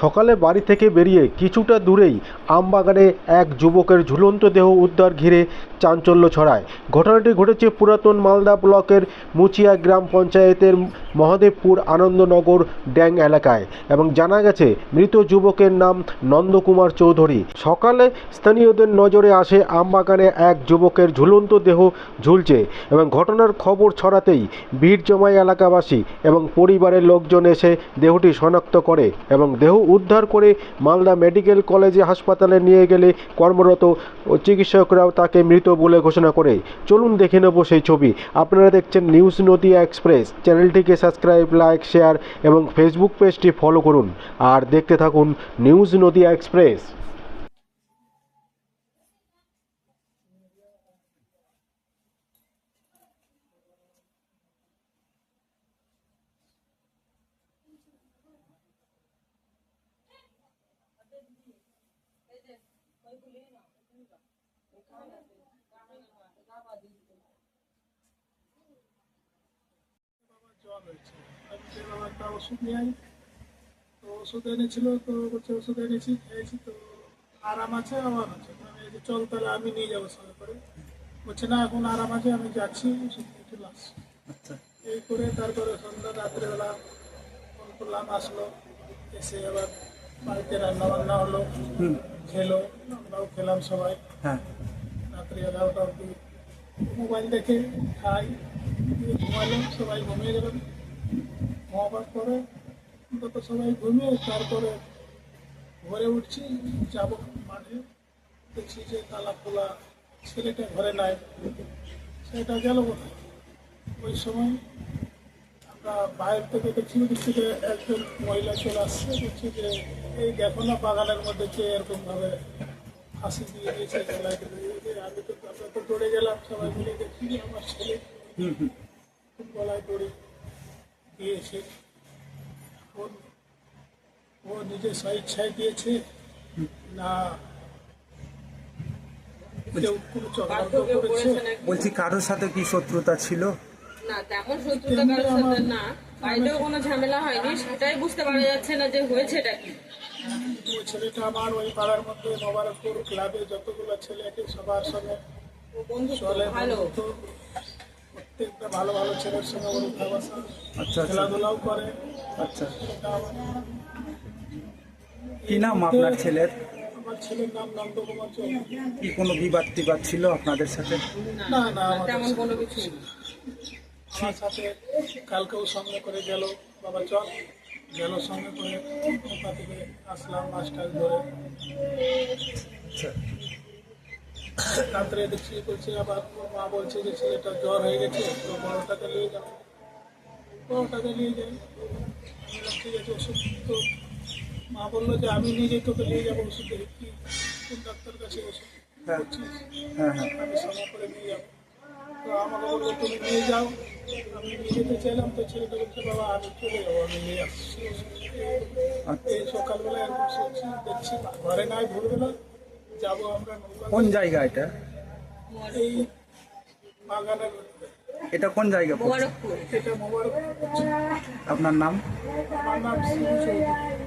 সকালে বাড়ি থেকে বেরিয়ে কিছুটা দূরেই আমবাগানে এক যুবকের ঝুলন্ত দেহ উদ্ধার ঘিরে চাঞ্চল্য ছড়ায়। ঘটনাটি ঘটেছে পুরাতন মালদা ব্লকের মুচিয়া গ্রাম পঞ্চায়েতের মহাদেবপুর আনন্দনগর ড্যাং এলাকায় এবং জানা গেছে, মৃত যুবকের নাম নন্দকুমার চৌধুরী। সকালে স্থানীয়দের নজরে আসে আমবাগানে এক যুবকের ঝুলন্ত দেহ ঝুলছে এবং ঘটনার খবর ছড়াতেই ভিড় জমায় এলাকাবাসী এবং পরিবারের লোকজন এসে দেহটি শনাক্ত করে এবং দেহ উদ্ধার করে মালদা মেডিকেল কলেজে হাসপাতালে নিয়ে গেলে কর্মরত চিকিৎসকরাও তাকে মৃত বলে ঘোষণা করে। চলুন দেখে নেব সেই ছবি। আপনারা দেখছেন নিউজ নদিয়া এক্সপ্রেস। চ্যানেলটিকে সাবস্ক্রাইব, লাইক, শেয়ার এবং ফেসবুক পেজটি ফলো করুন। আর দেখতে থাকুন নিউজ নদিয়া এক্সপ্রেস। আমি ওষুধ নিয়ে তো ওষুধ এনেছিল তো বলছে ওষুধ খেয়েছি তো আরাম আছে আবার আছে এই যে চল তাহলে আমি নিয়ে যাব সঙ্গে করে বলছে না এখন আরাম আছে আমি যাচ্ছি ওষুধ চলে আসছি এই করে তারপরে সন্ধ্যা, রাত্রেবেলা ফোন করলাম, আসলো। এসে আবার বাড়িতে রান্না বান্না হলো খেলো আমরাও খেলাম সবাই। হ্যাঁ। রাত্রি এগারোটা অব্দি মোবাইল দেখে খাই দিয়ে ঘুমালো সবাই ঘুমিয়ে গেলাম ঘুমাবার পরে অন্তত সবাই ঘুমিয়ে তারপরে ঘরে উঠছি যাব মাঠে। দেখছি যে তালা খোলা ছেলেটা ঘরে নাই। সেটা গেল কোথায়? ওই সময় বাইরে থেকে দেখছি থেকে একজন মহিলা চলে আসছে। বলছে যে এই দেখো না বাগানের মধ্যে কে এরকম ভাবে ফাঁসি দিয়ে দিয়েছে গলায় আমি তো আমরা তো দৌড়ে গেলাম সবাই মিলে দেখছি যে আমার ছেলে হুম হুম। খুব গলায় দড়ি দিয়েছে এখন ও নিজের স্বেচ্ছায় দিয়েছে। না বলছি কারোর সাথে কি শত্রুতা ছিল? না তেমন শত্রুতা কারোর সাথে না। বাড়িতেও কোনো ঝামেলা হয়নি সেটাই বুঝতে পারা যাচ্ছে না যে হয়েছেটা কি। ছেলেটা আমার ওই পাড়ার মধ্যে মোবারকপুর ক্লাবে যতগুলো ছেলে আছে সবার সঙ্গে ও বন্ধু ভালো। প্রত্যেকটা ভালো ভালো ছেলের সঙ্গে ওর আচ্ছা আচ্ছা। খেলাধুলাও করে। আচ্ছা। কি নাম আপনার ছেলের? আমার ছেলের নাম নন্দকুমার কি কোনো বিবাদ টিবাদ ছিল আপনাদের সাথে? না না তেমন কোনো কিছু নেই। আমার সাথে কালকেও সঙ্গে করে গেল বাবা চল। গেল সঙ্গে করে ওখান থেকে আসলাম মাস্টার ধরে। আচ্ছা। রাত্রে দেখছি বলছে আবার মা বলছে যে ছেলেটা জ্বর হয়ে গেছে তো বড়টাকে নিয়ে যাও। বড়টাকে নিয়ে যাই। ঠিক আছে ওষুধ তো মা বলল যে আমি নিজে তোকে নিয়ে যাব ওষুধ কি কোন ডাক্তার কাছে ওষুধ হ্যাঁ। করছিস? হ্যাঁ হ্যাঁ। আমি সময় করে নিয়ে যাব। তো আমাকে বলল তুমি নিয়ে যাও। আমি যেতে চাইলাম তো ছেলেটা বলছে বাবা আমি চলে যাব আমি নিয়ে আসছি এই সকালবেলা এরকম শুনছি দেখছি ঘরে নাই ভোরবেলা যাব আমরা কোন জায়গা এটা? এই বাগানের এটা কোন জায়গা মোবারকপুর। এটা মোবারক আপনার নাম? আমার নাম শিবু চৌধুরী।